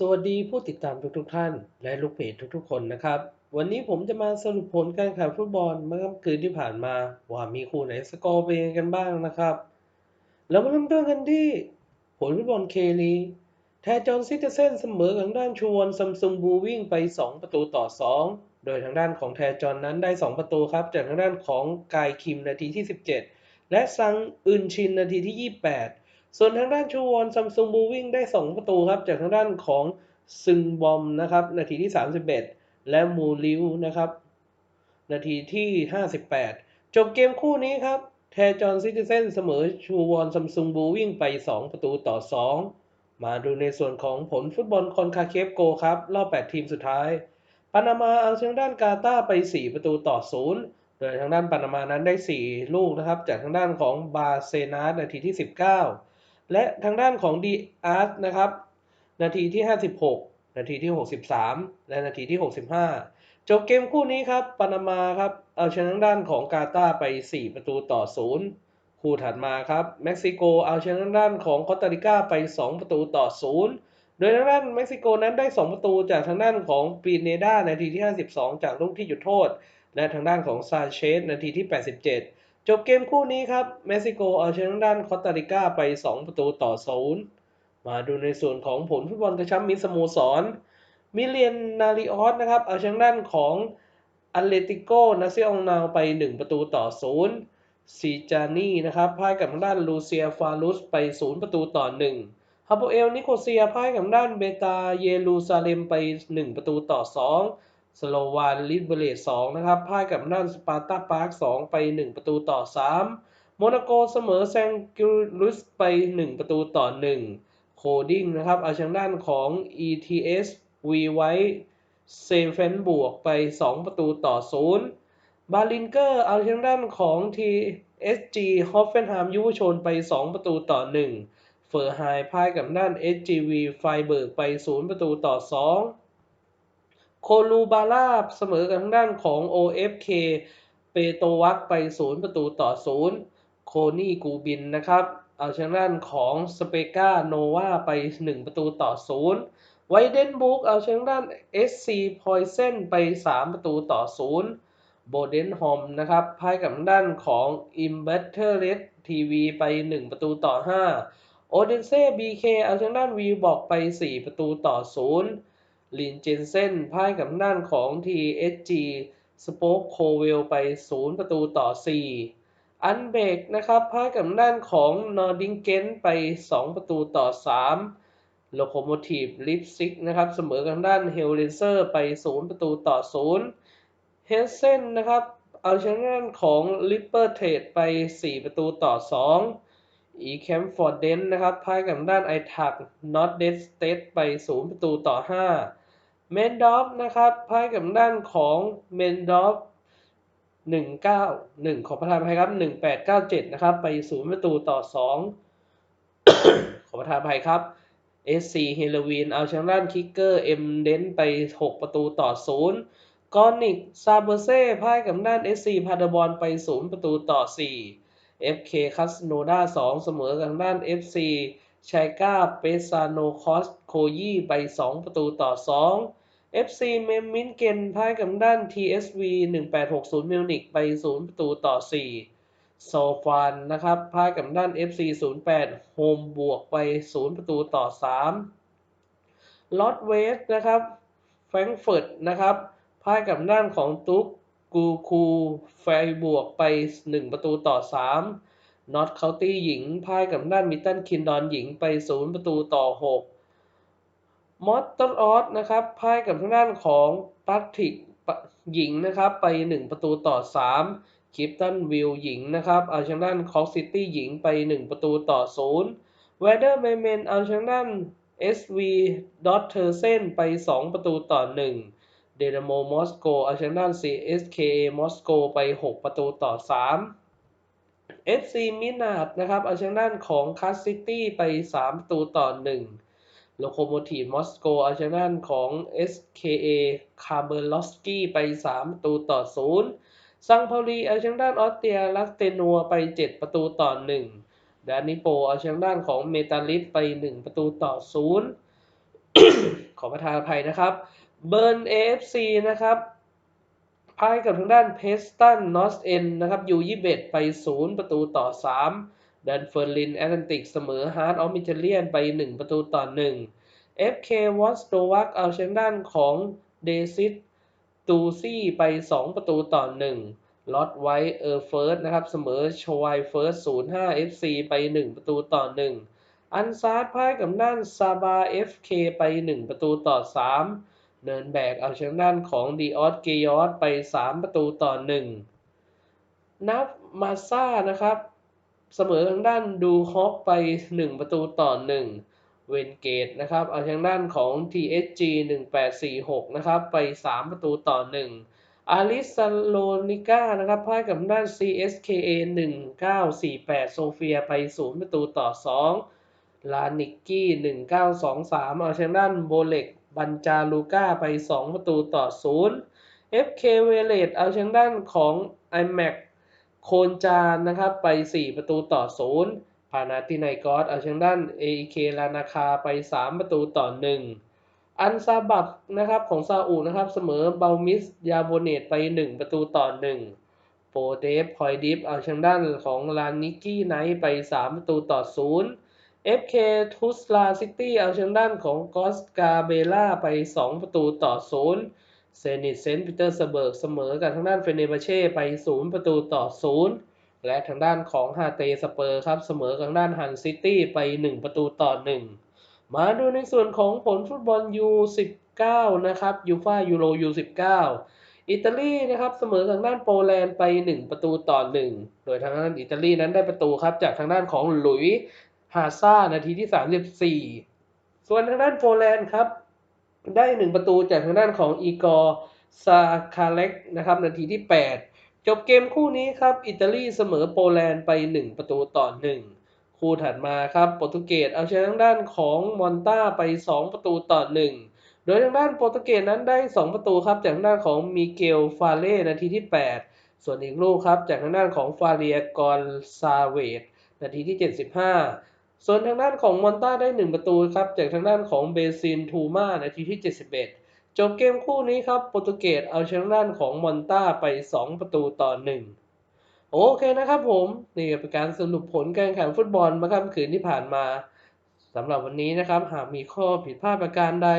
สวัสดีผู้ติดตามทุกๆท่าน และลูกเพจทุกๆ คนนะครับ วันนี้ผมจะมาสรุปผลการแข่งฟุตบอลเมื่อค่ำคืนที่ผ่านมา ว่ามีคู่ไหนสกอร์เป็นยังไงกันบ้างนะครับ เรามาเริ่มต้นกันที่ผลฟุตบอลเคลีแทจอนซิตเซนเสมอกับทางด้านชวนซัมซุงบูวิ่งไป 2 ประตูต่อ 2 โดยทางด้านของแทจอนนั้นได้ 2 ประตูครับ จากทางด้านของกายคิมนาทีที่ 17 และซังอึนชินนาทีที่ 28 ส่วนทางด้านชูวอนซัมซุงบูวิ่งได้ 2 ประตูครับ จากทางด้านของซึงบอมนะครับ นาทีที่ 31 และมูริวนะครับ นาทีที่ 58 จบเกมคู่นี้ครับ แทจอนซิติเซนเสมอชูวอนซัมซุงบูวิ่งไป 2 ประตูต่อ 2 มาดูในส่วนของผลฟุตบอลคอนคาเคฟโกครับ รอบ 8 ทีมสุดท้ายปานามาเอาชนะด้านกาตาไป 4 ประตูต่อ 0โดยทางด้านปานามานั้นได้ 4 ลูกนะครับ จากทางด้านของบาเซนาสนาทีที่ 19 และทางด้านของดีอาร์ตนะครับ นาทีที่ 56 นาทีที่ 63 และนาทีที่ 65 จบเกมคู่นี้ครับปานามาครับ เอาชนะทางด้านของกาตาไป 4 ประตูต่อ 0 คู่ถัดมาครับเม็กซิโกเอาชนะทางด้านของคอสตาริกาไป 2 ประตูต่อ 0 โดยทางด้านเม็กซิโกนั้นได้ 2 ประตูจากทางด้านของปีเนดานาทีที่ 52 จากลูกที่หยุดโทษ และทางด้านของซานเชสนาทีที่ 87 จบเกมคู่นี้ครับ เม็กซิโกเอาชนะด้านคอสตาริกาไป 2 ประตูต่อ0มาดูในส่วนของผลฟุตบอลกระชับมิตรสโมสร มิเลียนนาริออสนะครับ เอาชนะด้านของอัลเลติโกนาซิองนาวไป 1 ประตูต่อ0ซีจานี่นะครับพ่ายกับทางด้านลูเซียฟาลุสไป 0 ประตูต่อ1ฮาโปเอลนิโคเซียพ่ายกับทางด้านเบตาเยรูซาเล็มไป 1 ประตูต่อ 2 สโลวานลิเบเลต2นะครับพ่ายกับทางด้านสปาร์ตาปาร์ค2ไป1ประตูต่อ3โมนาโกเสมอแซงกิลุสไป1ประตูต่อ1โคดิ้งนะครับเอาชนะด้านของ ETS วีไว้เซเฟนบวกไป 2 ประตูต่อ0บาลินเกอร์เอาชนะด้านของ TSG ฮอฟเฟนไฮม์ยุวชนไป 2 ประตูต่อ1เฟอร์ไฮพ่ายกับด้าน SGV ไฟเบิร์กไป 0 ประตูต่อ 2 โคลูบาร่าเสมอกับทางด้านของ OFK เปโตวักไป 0 ประตูต่อ 0 โคนี่กูบินนะครับ เอาชนะด้านของสเปกาโนวาไป 1 ประตูต่อ 0 ไวเดนบุกเอาชนะด้าน SC พอยเซนไป 3 ประตูต่อ 0 โบเดนฮอมนะครับพ่ายกับทางด้านของ i m b e t t e r r e d TV ไป 1 ประตูต่อ 5 โอเดนเซ่ BK เอาชนะด้านวีบอกไป 4 ประตูต่อ 0 ลินเจนเซนพ่ายกับด้านของ TSG สโป๊กโคเวลไป 0 ประตูต่อ 4 อันเบกนะครับพ่ายกับด้านของนอร์ดิงเกนไป 2 ประตูต่อ 3 โลโคโมทีฟลิปซิกนะครับเสมอกับด้านเฮลเลนเซอร์ไป 0 ประตูต่อ 0 เฮสเซนนะครับเอาชนะด้านของลิปเปอร์เทดไป 4 ประตูต่อ 2 อีแคมฟอร์เดนนะครับพ่ายกับด้านไอทักนอตเดสเตทไป 0 ประตูต่อ 5 เมนดอฟนะครับพ่ายกับด้านของเมนดอฟ191 ขอประทานอภัยครับ 1897 นะครับ ไป 0 ประตูต่อ 2 ขอประทานอภัยครับ SC เฮโลวีนเอาชนะด้านคิกเกอร์เอ็มเดนไป 6 ประตูต่อ 0 กอนิกซาเบเซ่พ่ายกับด้าน SC พาดบอลไป 0 ประตูต่อ 4 FK คัสโนดา2 เสมอกับด้าน FC ชัยกาเปซาโนคอส โคยี่ไป 2 ประตูต่อ 2 FC เมมมินเกนพ่ายกับด้าน TSV 1860มิวนิกไป 0 ประตูต่อ 4 โซฟานนะครับพ่ายกับด้าน FC 08โฮมบวกไป 0 ประตูต่อ 3 ลอตเวสนะครับแฟรงเฟิร์ตนะครับพ่ายกับด้านของตุกกูคูไฟบวกไป 1 ประตูต่อ 3นอตเคาน์ตี้หญิงพ่ายกับด้านมิตตันคินดอนหญิงไป 0 ประตูต่อ 6 มอตเตอร์ออสนะครับพ่ายกับทางด้านของปัตติกหญิงนะครับ ไป 1 ประตูต่อ 3คิปตันวิลหญิงนะครับ เอาชนะด้านคอกซิตี้หญิงไป 1 ประตูต่อ 0 เวเดอร์เมเมนเอาชนะด้าน SV ดอตเทอร์เซนไป 2 ประตูต่อ 1 เดนโมมอสโกเอาชนะด้าน CSKA มอสโกไป 6 ประตูต่อ 3 FC มินาดนะครับเอาชนะด้านของคัสซิตี้ไป 3 ประตูต่อ 1 โลโคโมทีฟมอสโกเอาชนะด้านของ SKA คาร์เบลอสกี้ไป 3 ประตูต่อ 0 ซังพาลีเอาชนะด้านออสเตรียลัสเตนัวไป 7 ประตูต่อ 1 ดานิโปเอาชนะด้านของเมตาลิสไป 1 ประตูต่อ 0 ขอประทานอภัยนะครับ เบิร์น AFC นะครับพ่ายกับทางด้านเพสตันนอสเอ็นนะครับยูยี่เบไป 0 ประตูต่อ 3 ดันเฟอร์ลินแอตแลนติกเสมอฮาร์ดออฟมิเทเลียนไป 1 ประตูต่อ 1 FK วอสโตวักเอาชนะด้านของเดซิตตูซี่ไป 2 ประตูต่อ 1ลอตไวเออร์เฟิร์สนะครับเสมอชวายเฟิร์ส05 FC ไป 1 ประตูต่อ 1 อันซาร์พ่ายกับด้านซาบา FK ไป 1 ประตูต่อ 3 เนินแบกเอาชนะด้านของดีออสเกยอสไป 3 ประตูต่อ 1 นับมาซ่านะครับ เสมอทางด้านดูฮอกไป 1 ประตูต่อ 1 เวนเกตนะครับ เอาทางด้านของ TSG 1846 นะครับ ไป 3 ประตูต่อ 1 อาริซาโลนิก้านะครับพ่ายกับด้าน CSKA 1948 โซเฟียไป 0 ประตูต่อ 2 ลานิกกี้ 1923 เอาชนะด้านโบเล็กบันจาลูก้าไป 2 ประตูต่อ 0 FK เวเลตเอาชนะด้านของ iMac โคนจานนะครับไป 4 ประตูต่อ0พานาติไนกอสเอาชนะด้าน AEK ลานาคาไป 3 ประตูต่อ 1 อันซาบับนะครับของซาอุนะครับเสมอเบลมิสยาโบเนตไป 1 ประตูต่อ 1 โปเดฟพอยดิฟเอาชนะด้านของลานิกี้ไนท์ไป 3 ประตูต่อ 0 FK ทุสลาซิตี้เอาชนะด้านของกอสกาเบล่าไป 2 ประตูต่อ 0 เซนิตเซนต์ปีเตอร์สเบิร์กเสมอกับทางด้านเฟเนบาเช่ไป 0 ประตูต่อ 0 และทางด้านของฮาเตสเปอร์ครับเสมอกับทางด้านฮันซิตี้ไป 1 ประตูต่อ 1 มาดูในส่วนของผลฟุตบอล U19 นะครับยูฟ่ายูโร U19 อิตาลีนะครับเสมอทางด้านโปแลนด์ไป 1 ประตูต่อ 1 โดยทางด้านอิตาลีนั้นได้ประตูครับจากทางด้านของหลุยฮาซ่านาทีที่ 34 ส่วนทางด้านโปแลนด์ครับ ได้1ประตูจากทางด้านของอีกอร์ซาคาเล็กนะครับนาทีที่ 8 จบเกมคู่นี้ครับ อิตาลีเสมอโปแลนด์ไป 1 ประตูต่อ 1 คู่ถัดมาครับโปรตุเกสเอาชนะทางด้านของมอนตาไป 2 ประตูต่อ 1 โดยทางด้านโปรตุเกสนั้นได้ 2 ประตูครับจากทางด้านของมิเกลฟาเล่นาทีที่ 8 ส่วนอีกลูกครับจากทางด้านของฟาเรียกอนซาเวตนาทีที่ 75 ส่วนทางด้านของมอนตาได้ 1 ประตูครับ จากทางด้านของเบซินทูมานาทีที่ 71 จบเกมคู่นี้ครับโปรตุเกสเอาชนะด้านของมอนตาไป 2 ประตูต่อ 1 โอเคนะครับผมนี่เป็นการสรุปผลการแข่งขันฟุตบอลเมื่อค่ำคืนที่ผ่านมาสำหรับวันนี้นะครับ หากมีข้อผิดพลาดประการใด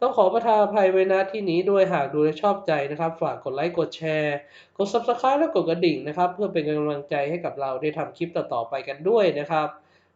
ต้องขอประทานอภัยไว้ณที่นี้ด้วยหากดูและชอบใจนะครับ ฝากกดไลค์กดแชร์ กด Subscribe และกดกระดิ่งนะครับ เพื่อเป็นกำลังใจให้กับเราได้ทำคลิปต่อๆไปกันด้วยนะครับ